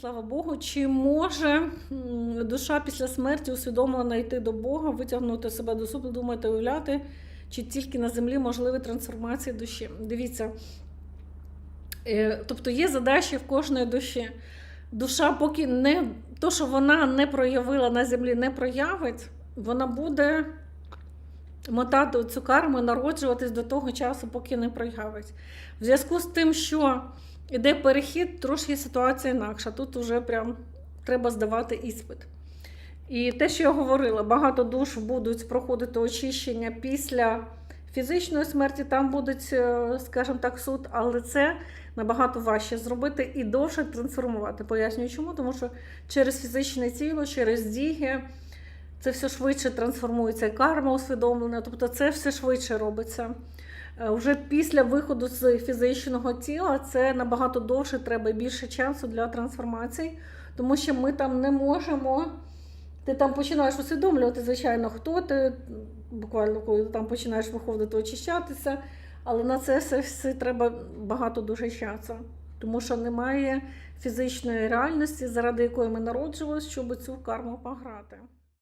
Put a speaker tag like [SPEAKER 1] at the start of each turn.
[SPEAKER 1] Слава Богу, чи може душа після смерті усвідомлено йти до Бога, витягнути себе до суду, думати, уявляти, чи тільки на землі можливі трансформації душі? Дивіться. Е, Тобто є задачі в кожної душі. Душа, поки не то, що вона не проявила на землі, не проявить, вона буде мотати цю карму, народжуватись до того часу, поки не проявить. В зв'язку з тим, що іде перехід, трошки ситуація інакша. Тут вже прям треба здавати іспит. І те, що я говорила, багато душ будуть проходити очищення після фізичної смерті, там будуть, е, скажімо так, суд, але це набагато важче зробити і довше трансформувати. Пояснюю чому, тому що через фізичне тіло, через дії це все швидше трансформується, і карма усвідомлена, тобто це все швидше робиться. Е, Вже після виходу з фізичного тіла це набагато довше треба більше часу для трансформації, тому що ми там не можемо. Ти там починаєш усвідомлювати, звичайно, хто ти, буквально коли ти там починаєш виходити, очищатися, але на це все, все треба багато дуже часу. Тому що немає фізичної реальності, заради якої ми народжувалися, щоб цю карму пограти.